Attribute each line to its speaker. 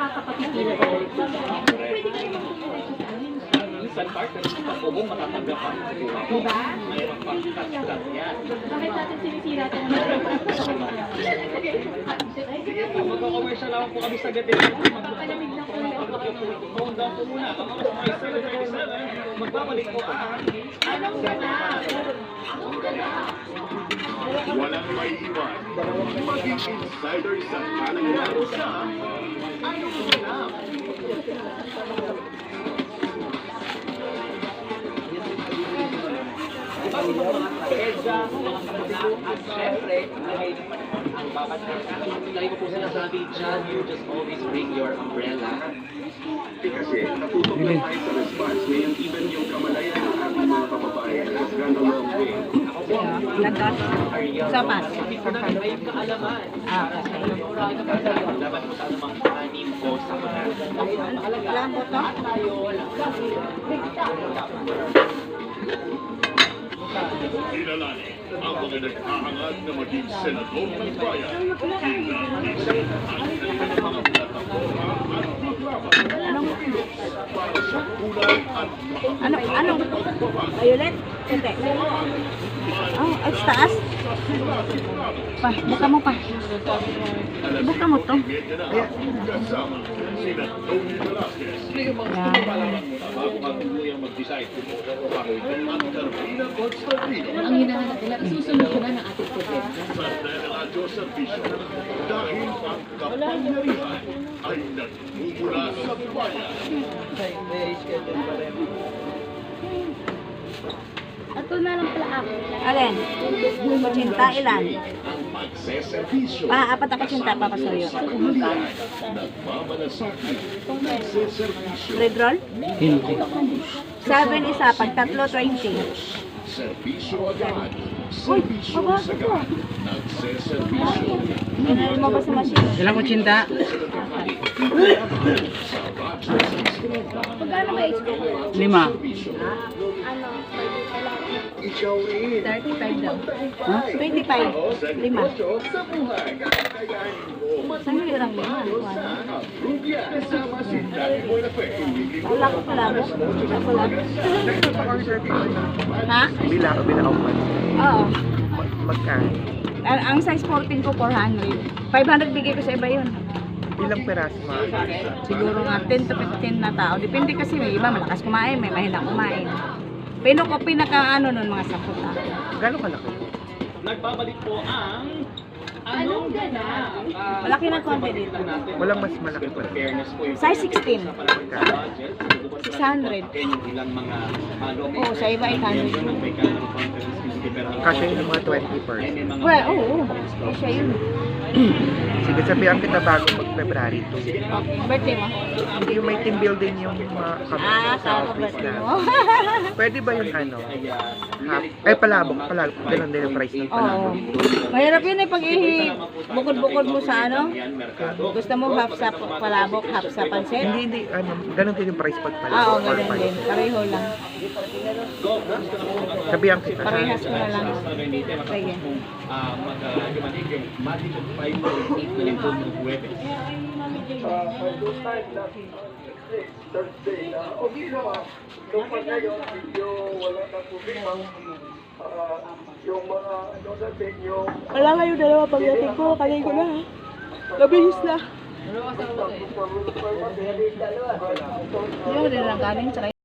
Speaker 1: nakakapagpipila ka sa Pwede ka naman pumiretso sa amin.
Speaker 2: Minsan sa kubo matatanggap ang
Speaker 1: Diba?
Speaker 2: Mayroon yan.
Speaker 1: Bakit natin sinisira ito ng
Speaker 2: Sige po, magko-commercial lang po kami sa gabi.
Speaker 1: Papalamig lang po yung
Speaker 2: Phone down po muna. Ang oras ay 7.37. Magbabalik po
Speaker 1: Anong ganap?
Speaker 3: Walang may iwan. Maging insider sa kalagayan sa Ano Ko Ganap.
Speaker 2: Si mga kapanak, at syempre, babatas. Lagi ko po sinasabi, John, you just always bring your umbrella.
Speaker 3: Kasi natutok lang tayo sa response. Ngayon even yung kamalayan ng ating mga kababayan has gone a long way.
Speaker 4: Sapat.
Speaker 2: May kaalaman.
Speaker 4: Ah, okay.
Speaker 2: Laban mo sa anumang anim o sa mga.
Speaker 4: Wala mo to?
Speaker 3: Inalani ang mga naghahangat na maging senador ng bayan. Isang ang mga plataforma at maglaban. Para sa kulay at
Speaker 4: Ano? Ano? Violet? Hindi. Oh, ay, taas. Pa, buka mo pa. Buka mo to.
Speaker 3: Medya na kasama sina Tony Teleradyo Servicio dahil ang kapangyarihan ay nagmumula sa bayan.
Speaker 1: Ato na lang pala ako.
Speaker 4: Alin? Kutsinta, ilan? Pa, apat na
Speaker 3: sa nagmamalasakit, nagseservisyo,
Speaker 4: Red roll? Seven isa, pag tatlo, 20.
Speaker 3: serbisyo agad, serbisyo sagad, nagseservisyo,
Speaker 4: Ano mo ba sa machine?
Speaker 5: Ilang kutsinta?
Speaker 1: Magkano ba ito?
Speaker 5: Lima.
Speaker 1: Ano?
Speaker 3: ikaw rin.
Speaker 1: 35 daw.
Speaker 5: Ha?
Speaker 4: 25. Lima. Saan yung irang lima?
Speaker 3: Fe.
Speaker 4: Wala ko pala mo. Wala. Ha?
Speaker 6: Bila ka bila man.
Speaker 4: Oo.
Speaker 6: Magkano?
Speaker 4: Ang, ang size 14 ko, 400. 500 bigay ko sa iba yun.
Speaker 6: Ilang peraso mga
Speaker 4: Siguro nga 10 to 15 na tao. Depende kasi may iba malakas kumain, may mahina kumain. Pero ko pinaka ano nun mga sakot ah.
Speaker 6: Gano'ng kalaki?
Speaker 2: Nagbabalik po ang Anong ganap? Ah,
Speaker 4: Malaki na konti dito.
Speaker 2: natin.
Speaker 6: Walang mas malaki pa.
Speaker 2: Yung
Speaker 4: Size 16.
Speaker 2: sa palagay sa budget.
Speaker 4: 600.
Speaker 2: Kaya yung ilang mga ano,
Speaker 4: Oo, sa iba 800.
Speaker 2: may kailangan conference fee, pero
Speaker 6: Kasya yun ng mga 20 per.
Speaker 4: Well, oo. oo. Siya yun.
Speaker 6: Sige, sabihan kita bago mag-February 2.
Speaker 4: Okay. Birthday mo?
Speaker 6: Hindi yung may team building yung mga kami
Speaker 4: Ah,
Speaker 6: sa
Speaker 4: sa
Speaker 6: office
Speaker 4: birthday
Speaker 6: na.
Speaker 4: mo.
Speaker 6: Pwede ba yung ano? Half, eh, palabok. Palabok. Ganun din yung price ng
Speaker 4: Oo.
Speaker 6: palabok.
Speaker 4: Mahirap yun eh pag ihi bukod-bukod mo sa ano. Gusto mo half sa palabok, half sa pansit?
Speaker 6: Hindi, hindi. Ano, ganun din yung price pag
Speaker 4: Ah,
Speaker 6: palabok.
Speaker 4: oo,
Speaker 6: or
Speaker 4: ganun din.
Speaker 6: pansit.
Speaker 4: Pareho lang.
Speaker 6: Sabihan kita.
Speaker 4: Parehas ko na lang.
Speaker 2: Sige.
Speaker 4: Sige.
Speaker 2: Ah, mag-dumating yung Monday to Friday, 8 to 10 ng Huwebes.
Speaker 7: Thursday na okay naman. Nung pag ngayon, medyo wala na problema. Ah, yung mga ano natin, yung
Speaker 4: Wala yung dalawa pagdating ko, kanay ko na ha. Na.
Speaker 7: permit,
Speaker 4: Yung din lang kanin,